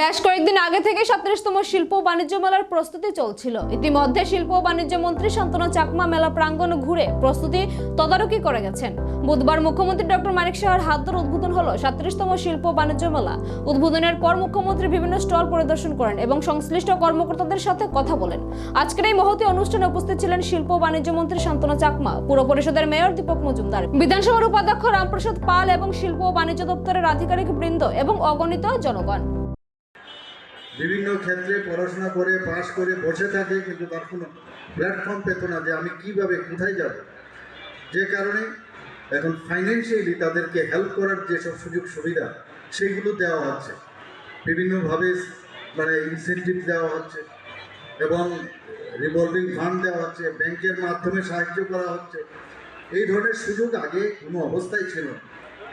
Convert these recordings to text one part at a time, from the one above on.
বেশ কয়েকদিন আগে থেকে সাতত্রিশতম শিল্প বাণিজ্য মেলার প্রস্তুতি চলছিল। ইতিমধ্যে শিল্প বাণিজ্য মন্ত্রী শান্তনু চাকমা মেলা প্রাঙ্গণ ঘুরে প্রস্তুতি তদারকি করে গেছেন। বুধবার মুখ্যমন্ত্রী ডক্টর মানিক সাহার হাত ধরে উদ্বোধন হলো সাতত্রিশতম শিল্প বাণিজ্য মেলা। উদ্বোধনের পর মুখ্যমন্ত্রী বিভিন্ন স্টল পরিদর্শন করেন এবং সংশ্লিষ্ট কর্মকর্তাদের সাথে কথা বলেন। আজকের এই মহতি অনুষ্ঠানে উপস্থিত ছিলেন শিল্প বাণিজ্য মন্ত্রী শান্তনু চাকমা, পুর পরিষদের মেয়র দীপক মজুমদার। বিধানসভার উপাধ্যক্ষ রামপ্রসাদ পাল এবং শিল্প ও বাণিজ্য দপ্তরের আধিকারিক বৃন্দ এবং অগণিত জনগণ। বিভিন্ন ক্ষেত্রে পড়াশোনা করে, পাশ করে, বসে থাকে, কিন্তু তার কোনো প্ল্যাটফর্ম পেত না যে আমি কীভাবে কোথায় যাব। যে কারণে এখন ফাইন্যান্সিয়ালি তাদেরকে হেল্প করার যেসব সুযোগ সুবিধা সেইগুলো দেওয়া হচ্ছে। বিভিন্নভাবে মানে ইনসেন্টিভ দেওয়া হচ্ছে এবং রিভলভিং ফান্ড দেওয়া হচ্ছে, ব্যাংকের মাধ্যমে সাহায্য করা হচ্ছে। এই ধরনের সুযোগ আগে কোনো অবস্থায় ছিল।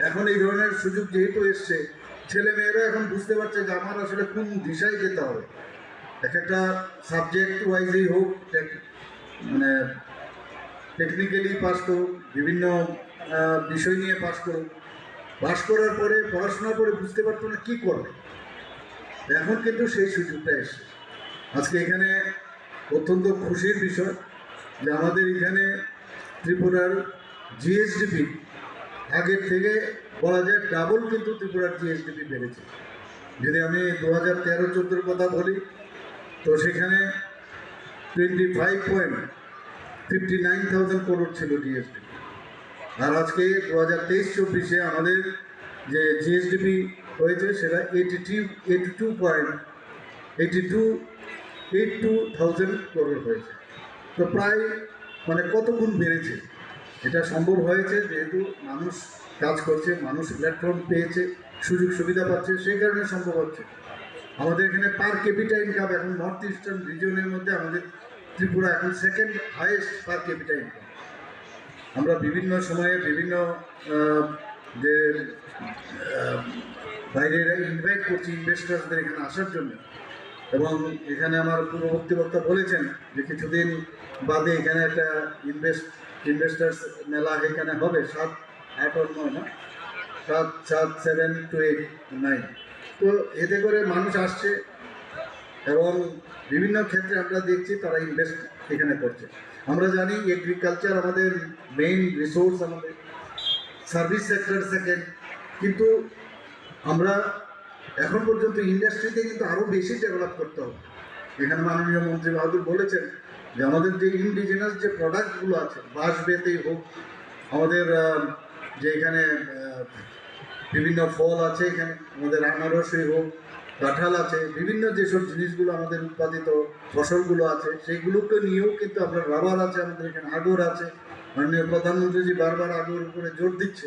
এখন এই ধরনের সুযোগ যেহেতু এসছে ছেলে মেয়েরা এখন বুঝতে পারছে যে আমার আসলে কোন দিশায় যেতে হবে। এক একটা সাবজেক্ট ওয়াইজেই হোক মানে টেকনিক্যালি পাস করুক, বিভিন্ন বিষয় নিয়ে পাস করুক। পাস করার পরে পড়াশোনা করে বুঝতে পারতো না কী করবে। এখন কিন্তু সেই সুযোগটা এসছে। আজকে এখানে অত্যন্ত খুশির বিষয় যে আমাদের এখানে ত্রিপুরার জিএসডিপি আগের থেকে বলা যায় ডাবল কিন্তু ত্রিপুরার জিএসডিপি বেড়েছে। যদি আমি দু হাজার তেরো চোদ্দোর কথা বলি, তো সেখানে twenty five point fifty nine thousand crore ছিল জিএসডিপি আর আজকে দু হাজার তেইশ চব্বিশে আমাদের যে জিএসডিপি হয়েছে সেটা eighty two eighty two point eighty two eight two thousand crore হয়েছে। তো প্রায় মানে কত গুণ বেড়েছে? এটা সম্ভব হয়েছে যেহেতু মানুষ কাজ করছে, মানুষ প্ল্যাটফর্ম পেয়েছে, সুযোগ সুবিধা পাচ্ছে, সেই কারণে সম্ভব হচ্ছে। আমাদের এখানে পার ক্যাপিটা ইনকাম এখন নর্থ ইস্টার্ন রিজনের মধ্যে আমাদের ত্রিপুরা এখন second highest per capita income আমরা বিভিন্ন সময়ে বিভিন্ন যে বাইরের ইনভাইট করছি ইনভেস্টার্সদের এখানে আসার জন্য। এবং এখানে আমার পূর্ববর্তী বক্তা বলেছেন যে কিছুদিন বাদে এখানে একটা ইনভেস্ট ইনভেস্টার্স মেলা এখানে হবে, সাত, আট নয় না? সাত সাত সেভেন টু এইট নাইন তো এতে করে মানুষ আসছে এবং বিভিন্ন ক্ষেত্রে আমরা দেখছি তারা ইনভেস্ট এখানে করছে। আমরা জানি এগ্রিকালচার আমাদের মেইন রিসোর্স আমাদের সার্ভিস সেক্টর সেকেন্ড কিন্তু আমরা এখন পর্যন্ত ইন্ডাস্ট্রিতে কিন্তু আরও বেশি ডেভেলপ করতে হবে। এখানে মাননীয় মন্ত্রী বাহাদুর বলেছেন যে আমাদের যে ইন্ডিজিনাস যে প্রোডাক্টগুলো আছে বাঁশ বেতেই হোক, আমাদের যে এখানে বিভিন্ন ফল আছে এখানে, আমাদের আনারসই হোক, কাঁঠাল আছে, বিভিন্ন যেসব জিনিসগুলো আমাদের উৎপাদিত ফসলগুলো আছে সেইগুলোকে নিয়েও কিন্তু আমরা রাবার আছে, আমাদের এখানে আগর আছে। মাননীয় প্রধানমন্ত্রীজি বারবার আগর উপরে জোর দিচ্ছে।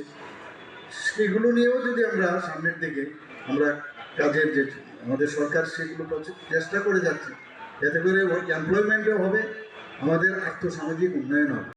সেগুলো নিয়েও যদি আমরা সামনের দিকে আমরা কাজের যে, আমাদের সরকার সেগুলো চেষ্টা করে যাচ্ছে। যাতে করে এমপ্লয়মেন্টও হবে আমাদের আর্থসামাজিক উন্নয়ন হবে।